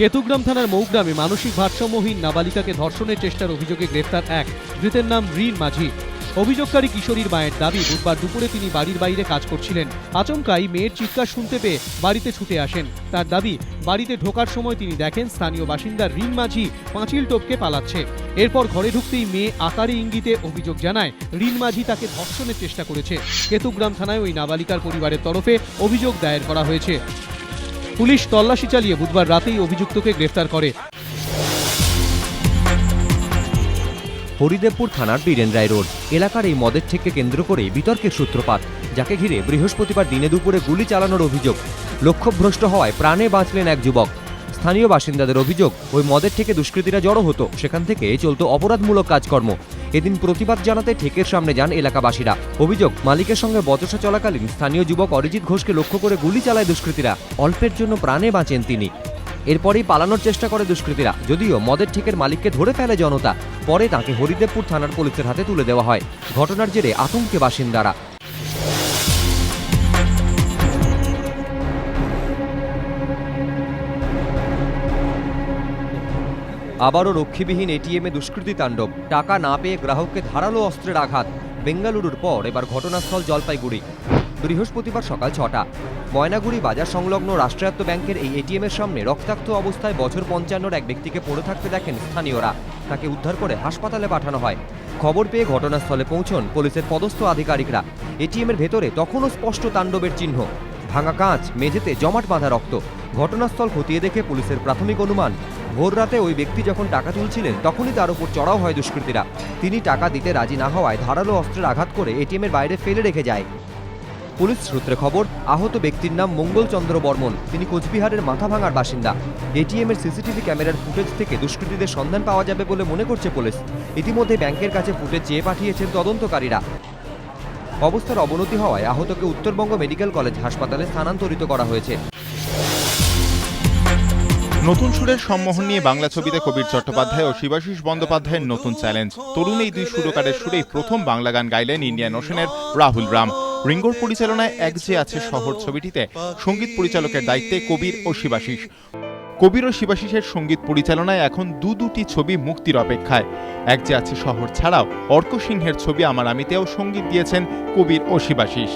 কেতুগ্রাম থানার মৌগ্রামে মানসিক ভারসাম্যহীন নাবালিকাকে ধর্ষণের চেষ্টার অভিযোগে গ্রেফতার এক, ধৃতের নাম রিন মাঝি। অভিযোগকারী কিশোরীর মায়ের দাবি, বুধবার দুপুরে তিনি বাড়ির বাইরে কাজ করছিলেন। আচমকাই মেয়ের চিৎকার শুনতে পেয়ে বাড়িতে ছুটে আসেন। তার দাবি, বাড়িতে ঢোকার সময় তিনি দেখেন স্থানীয় বাসিন্দা রিন মাঝি পাঁচিল টপকে পালাচ্ছে। এরপর ঘরে ঢুকতেই মেয়ে আকারে ইঙ্গিতে অভিযোগ জানায়, রিন মাঝি তাকে ধর্ষণের চেষ্টা করেছে। কেতুগ্রাম থানায় ওই নাবালিকার পরিবারের তরফে অভিযোগ দায়ের করা হয়েছে। পুলিশ তল্লাশি চালিয়ে বুধবার রাতেই অভিযুক্তকে গ্রেফতার করে। হরিদেবপুর থানার বীরেন রায় রোড। এলাকার এই মদের থেকে কেন্দ্র করে বিতর্কের সূত্রপাত, যাকে ঘিরে বৃহস্পতিবার দিনে দুপুরে গুলি চালানোর অভিযোগ। লক্ষ্যভ্রষ্ট হওয়ায় প্রাণে বাঁচলেন এক যুবক। স্থানীয় বাসিন্দাদের অভিযোগ, ওই মদের থেকে দুষ্কৃতীরা জড়ো হতো, সেখান থেকে চলতো অপরাধমূলক কাজকর্ম। এদিন প্রতিবাদ জানাতে ঠেকের সামনে যান এলাকাবাসীরা। অভিযোগ, মালিকের সঙ্গে বচসা চলাকালীন স্থানীয় যুবক অরিজিৎ ঘোষকে লক্ষ্য করে গুলি চালায় দুষ্কৃতীরা। অল্পের জন্য প্রাণে বাঁচেন তিনি। এরপরেই পালানোর চেষ্টা করে দুষ্কৃতীরা। যদিও মদের ঠেকের মালিককে ধরে ফেলে জনতা, পরে তাকে হরিদেবপুর থানার পুলিশের হাতে তুলে দেওয়া হয়। ঘটনার জেরে আতঙ্কে বাসিন্দারা। আবারও রক্ষীবিহীন এটিএমে দুষ্কৃতী তাণ্ডব। টাকা না পেয়ে গ্রাহককে ধারালো অস্ত্রের আঘাত। বেঙ্গালুরুর পর এবার ঘটনাস্থল জলপাইগুড়ি। বৃহস্পতিবার সকাল ছটা। ময়নাগুড়ি বাজার সংলগ্ন রাষ্ট্রায়ত্ত ব্যাংকের এই এটিএম এর সামনে রক্তাক্ত অবস্থায় বছর পঞ্চান্নর এক ব্যক্তিকে পড়ে থাকতে দেখেন স্থানীয়রা। তাকে উদ্ধার করে হাসপাতালে পাঠানো হয়। খবর পেয়ে ঘটনাস্থলে পৌঁছন পুলিশের পদস্থ আধিকারিকরা। এটিএম এর ভেতরে তখনও স্পষ্ট তাণ্ডবের চিহ্ন। ভাঙা কাঁচ, মেঝেতে জমাট বাঁধা রক্ত। ঘটনাস্থল খতিয়ে দেখে পুলিশের প্রাথমিক অনুমান ভোর রাতে ওই ব্যক্তি যখন টাকা তুলছিলেন, তখনই তার উপর চড়াও হয় দুষ্কৃতীরা। তিনি টাকা দিতে রাজি না হওয়ায় ধারালো অস্ত্রের আঘাত করে এটিএম এর বাইরে ফেলে রেখে যায়। পুলিশ সূত্রে খবর, আহত ব্যক্তির নাম মঙ্গলচন্দ্র বর্মন। তিনি কোচবিহারের মাথা ভাঙার বাসিন্দা। এটিএম এর সিসিটিভি ক্যামেরার ফুটেজ থেকে দুষ্কৃতীদের সন্ধান পাওয়া যাবে বলে মনে করছে পুলিশ। ইতিমধ্যে ব্যাংকের কাছে ফুটেজ চেয়ে পাঠিয়েছেন তদন্তকারীরা। অবস্থার অবনতি হওয়ায় আহতকে উত্তরবঙ্গ মেডিকেল কলেজ হাসপাতালে স্থানান্তরিত করা হয়েছে। নতুন সুরের সম্মোহন নিয়ে বাংলা ছবিতে কবির চট্টোপাধ্যায় ও শিবাশিস বন্দ্যোপাধ্যায়ের নতুন চ্যালেঞ্জ। তরুণ এই দুই সুরকারের সুরেই প্রথম বাংলা গান গাইলেন ইন্ডিয়ান ওশনের রাহুল রাম। রিঙ্গোর পরিচালনায় এক যে আছে শহর ছবিটিতে, সংগীত পরিচালকের দায়িত্বে কবির ও শিবাশিস। কবির ও শিবাশিসের সংগীত পরিচালনায় এখন দু দুটি ছবি মুক্তির অপেক্ষায়। এক যে আছে শহর ছাড়াও, অর্ক সিংহের ছবি আমার আমিতেও সংগীত দিয়েছেন কবির ও শিবাশিস।